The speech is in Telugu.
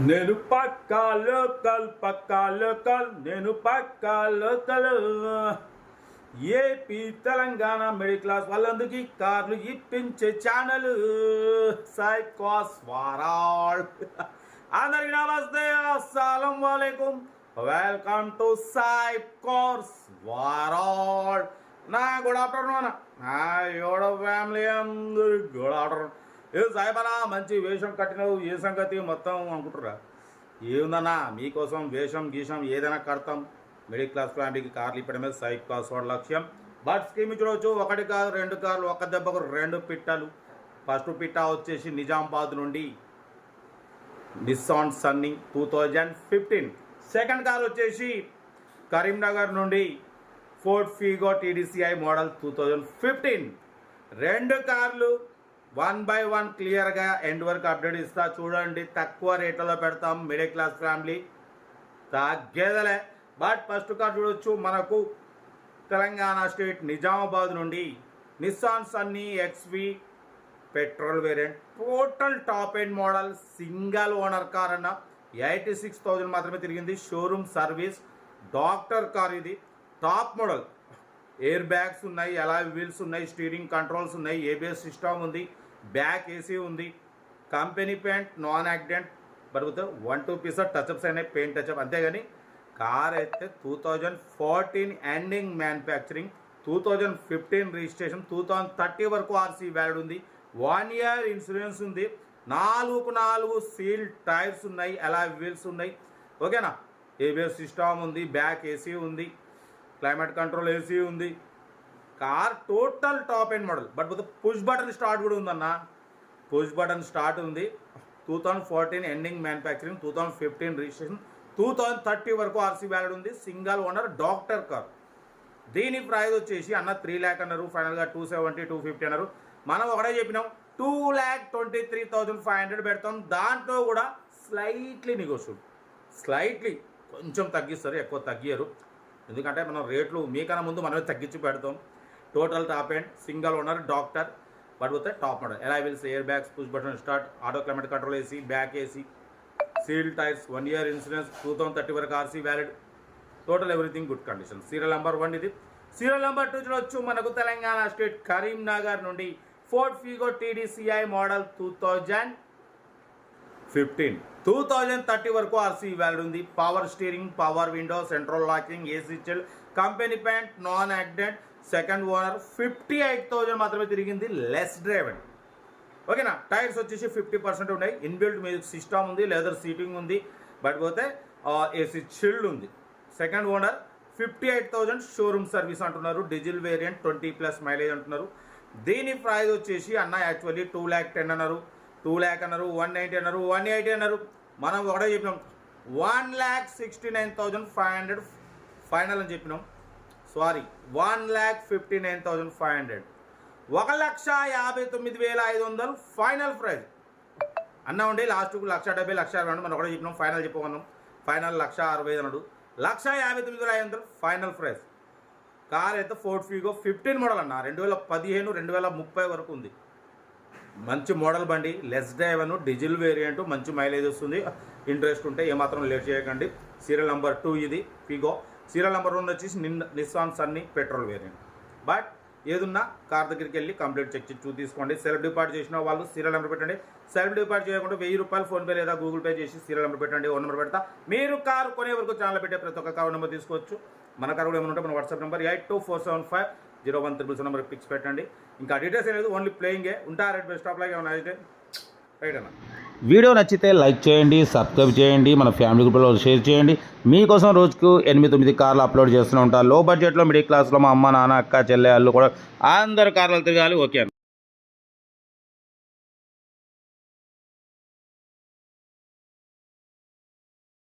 నేను పక్కా లోకల్ పక్కా లోకల్ నేను పక్కా local AP Telangana middle class వాళ్ళందరికీ కార్లు ఇప్పించే ఛానల్ సైకాస్ వారాల్ అందరికి నమస్తే అస్సలం వాలేకుం వెల్కమ్ టు సై కోర్స్ వారాల్ నా గుడ్ ఆఫ్టర్నూన్ నా యోడ ఫ్యామిలీ అందరు గుడ్ ఆఫ్టర్నూన్ ఏ సాయిబనా మంచి వేషం కట్టినవు ఏ సంగతి మొత్తం అనుకుంటురా ఏముందన్నా మీకోసం వేషం గీషం ఏదైనా కడతాం. మిడిల్ క్లాస్ ఫ్యామిలీకి కార్లు ఇప్పడమే సైక్ క్లాస్ వాడి లక్ష్యం. బట్ స్కీమ్ చూడవచ్చు ఒకటి కాదు రెండు కార్లు ఒక దెబ్బకు రెండు పిట్టలు. ఫస్ట్ పిట్ట వచ్చేసి నిజామాబాద్ నుండి Nissan Sunny two thousand fifteen. Second car వచ్చేసి కరీంనగర్ నుండి Ford Figo TDCi model two thousand fifteen. రెండు కార్లు వన్ బై వన్ క్లియర్గా ఎండ్ వరకు అప్డేట్ ఇస్తా. చూడండి తక్కువ రేట్లలో పెడతాం మిడిల్ క్లాస్ ఫ్యామిలీ. తగ్గేదలే. బట్ ఫస్ట్ కార్ చూడొచ్చు మనకు తెలంగాణ స్టేట్ నిజామాబాద్ నుండి Nissan Sunny XV petrol variant. Total top end model single owner car అన్న. ఎయిటీ సిక్స్ థౌజండ్ మాత్రమే తిరిగింది. షోరూమ్ సర్వీస్ డాక్టర్ కార్ ఇది. Top model. ఎయిర్ బ్యాగ్స్ ఉన్నాయి ఎలా వీల్స్ ఉన్నాయి స్టీరింగ్ కంట్రోల్స్ ఉన్నాయి ఏబిఎస్ సిస్టమ్ ఉంది. బ్యాక్ ఏసీ ఉంది. కంపెనీ పెయింట్ నాన్ యాక్సిడెంట్ బరుగుతుంది వన్ టూ పీస్ టచ్అప్స్ అయినాయి పెయింట్ టచ్అప్ అంతేగాని కార్ అయితే two thousand fourteen ending manufacturing two thousand fifteen registration two thousand thirty వరకు ఆర్సీ వ్యాలిడ్ ఉంది. వన్ ఇయర్ ఇన్సూరెన్స్ ఉంది. నాలుగు నాలుగు సీల్ టైర్స్ ఉన్నాయి అలా వీల్స్ ఉన్నాయి. ఓకేనా ఏబిఎస్ సిస్టమ్ ఉంది బ్యాక్ ఏసీ ఉంది. క్లైమేట్ కంట్రోల్ ఏసీ ఉంది. Car total top and model. But push button start కూడా ఉందన్న. పుష్ బటన్ స్టార్ట్ ఉంది. Two thousand fourteen ending manufacturing two thousand fifteen registration two thousand thirty వరకు ఆర్సీ వ్యాలిడ్ ఉంది. Single owner doctor car. దీని ప్రైజ్ వచ్చేసి అన్న త్రీ ల్యాక్ అన్నారు. ఫైనల్గా టూ సెవెంటీ టూ ఫిఫ్టీ అన్నారు. మనం ఒకటే చెప్పినాం. Two lakh twenty three thousand five hundred పెడతాం. దాంట్లో కూడా స్లైట్లీ నెగోషియబుల్ స్లైట్లీ కొంచెం తగ్గిస్తారు. ఎక్కువ తగ్గియరు. ఎందుకంటే మనం రేట్లు మీకన్నా ముందు మనమే తగ్గించి పెడతాం. Total top and single owner doctor పడిపోతే top model. Alloy wheels airbags push button start auto climate control AC back AC seal tyres one year insurance two thousand thirty వరకు RC valid total everything good condition serial number one ఇది. సీరియల్ నెంబర్ టూ చూడొచ్చు మనకు తెలంగాణ స్టేట్ కరీంనగర్ నుండి Ford Figo TDCi model two thousand fifteen two thousand thirty వరకు ఆర్సీ వ్యాలిడ్ ఉంది. Power steering power window central locking AC చెల్ company paint non accident second owner fifty eight thousand మాత్రమే తిరిగింది లెస్ డ్రైవెన్ ఓకేనా టైర్స్ వచ్చేసి ఫిఫ్టీ పర్సెంట్ ఉన్నాయి. ఇన్బిల్ట్ మ్యూజిక్ సిస్టమ్ ఉంది లెదర్ సీటింగ్ ఉంది. బట్ పోతే ఏసీ చిల్డ్ ఉంది. Second owner fifty eight thousand showroom service అంటున్నారు. Diesel variant twenty plus mileage అంటున్నారు. దీని ప్రైస్ వచ్చేసి అన్న యాక్చువల్లీ టూ ల్యాక్ టెన్ అన్నారు. టూ ల్యాక్ అన్నారు వన్ నైంటీ అన్నారు వన్ ఎయిటీ అన్నారు. మనం ఒకటే చెప్పినాం. One lakh sixty nine thousand five hundred final అని చెప్పినాం. Sorry one lakh fifty nine thousand five hundred ఒక లక్ష యాభై తొమ్మిది వేల ఐదు వందలు ఫైనల్ ప్రైజ్ అన్నా ఉండి లాస్ట్కు లక్ష డెబ్బై లక్ష అరవై మనం ఒకటే చెప్పినాం ఫైనల్ చెప్పుకున్నాం ఫైనల్ లక్ష అరవై అన్నాడు. లక్ష యాభై తొమ్మిది వేల ఐదు వందలు ఫైనల్ ప్రైజ్ కార్ అయితే ఫోర్ట్ ఫీగో ఫిఫ్టీన్ మోడల్ అన్న రెండు వేల పదిహేను రెండు వేల ముప్పై వరకు ఉంది. మంచి మోడల్ బండి లెస్ డ్రైవన్ డీజిల్ వేరియంట్ మంచి మైలేజ్ వస్తుంది. ఇంట్రెస్ట్ ఉంటే ఏమాత్రం లేట్ చేయకండి. సీరియల్ నెంబర్ టూ ఇది ఫిగో సీరియల్ నెంబర్ వన్ వచ్చేసి నిన్న Nissan Sunny petrol variant. But ఏదున్నా కార్ దగ్గరికి వెళ్ళి కంప్లీట్ చెక్ చేసి చూ తీసుకోండి. సెల్ఫ్ డిపాజిట్ చేసిన వాళ్ళు సీరియల్ నెంబర్ పెట్టండి. సెల్ఫ్ డిపాజిట్ చేయకుండా వెయ్యి రూపాయలు ఫోన్పే లేదా గూగుల్ పే చేసి సీరియల్ నెంబర్ పెట్టండి. ఓ నెంబర్ పెడతా. మీరు కారు కొనే వరకు ఛానల్ పెట్టే ప్రతి ఒక్క కార్ నెంబర్ తీసుకోవచ్చు. మన కారు కూడా ఏమైనా ఉంటే మన WhatsApp number eight two four seven five zero one triple seven number pics పెట్టండి. ఇంకా డీటెయిల్స్ అనేది ఓన్లీ ప్లేయింగే. ఉంటారు బెస్ట్ స్టాప్ ఏమైనా అయితే రైట్ అన్న. వీడియో నచ్చితే లైక్ చేయండి సబ్స్క్రైబ్ చేయండి మన ఫ్యామిలీ గ్రూప్లో షేర్ చేయండి. మీకోసం రోజుకు ఎనిమిది తొమ్మిది కార్లు అప్లోడ్ చేస్తూనే ఉంటాను లో బడ్జెట్లో మిడిల్ క్లాస్లో మా అమ్మ నాన్న అక్క చెల్లె అల్లు కూడా అందరు కార్లు తిరగాలి. ఓకే